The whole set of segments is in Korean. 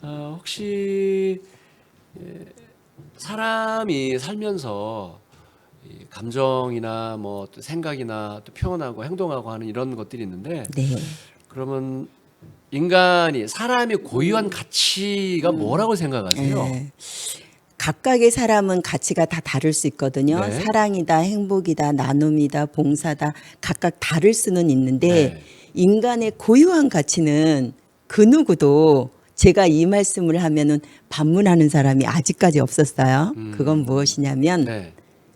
어, 혹시 예, 사람이 살면서 이 감정이나 뭐 또 생각이나 또 표현하고 행동하고 하는 이런 것들이 있는데 네. 그러면 인간이 사람의 고유한 가치가 뭐라고 생각하세요? 네. 각각의 사람은 가치가 다 다를 수 있거든요. 네. 사랑이다, 행복이다, 나눔이다, 봉사다 각각 다를 수는 있는데 네. 인간의 고유한 가치는 그 누구도 제가 이 말씀을 하면은 반문하는 사람이 아직까지 없었어요. 음. 그건 무엇이냐면 네.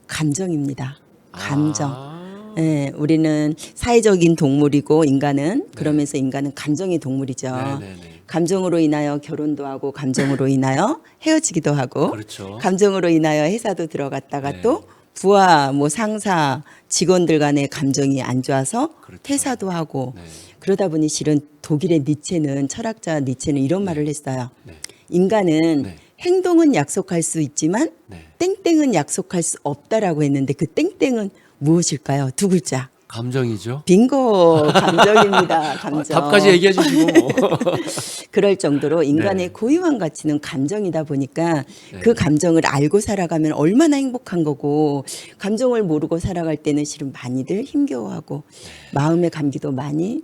감정입니다. 감정. 아, 예, 우리는 사회적인 동물이고 인간은 그러면서 인간은 감정의 동물이죠. 네, 네, 네. 감정으로 인하여 결혼도 하고 감정으로 인하여 헤어지기도 하고 그렇죠. 감정으로 인하여 회사도 들어갔다가 네. 또 부하 뭐 상사 직원들 간의 감정이 안 좋아서 그렇죠. 퇴사도 하고 네. 그러다 보니 실은 독일의 니체는 철학자 니체는 이런 말을 했어요. 네. 인간은 네. 행동은 약속할 수 있지만 네. 땡땡은 약속할 수 없다라고 했는데 그 땡땡은 무엇일까요? 두 글자. 감정이죠. 빙고 감정입니다. 감정. 아, 답까지 얘기해 주시고 뭐. 그럴 정도로 인간의 네. 고유한 가치는 감정이다 보니까 네. 그 감정을 알고 살아가면 얼마나 행복한 거고 감정을 모르고 살아갈 때는 실은 많이들 힘겨워하고 네. 마음의 감기도 많이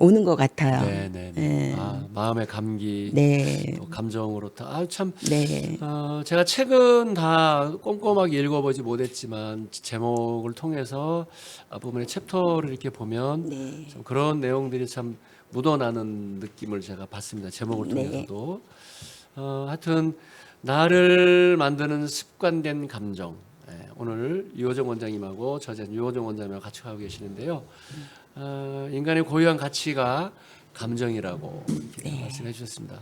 오는 것 같아요. 네, 네, 네. 네. 아, 마음의 감기, 네. 또 감정으로 다. 아, 참. 네. 어, 제가 책은 다 꼼꼼하게 읽어보지 못했지만 제목을 통해서 앞부분의 챕터를 이렇게 보면 네. 참 그런 내용들이 참 묻어나는 느낌을 제가 봤습니다. 제목을 네. 통해서도. 어, 하여튼 나를 만드는 습관된 감정. 예, 오늘 유호정 원장님하고 저자 유호정 원장님하고 같이 가고 계시는데요. 어, 인간의 고유한 가치가 감정이라고 이렇게 말씀해 주셨습니다.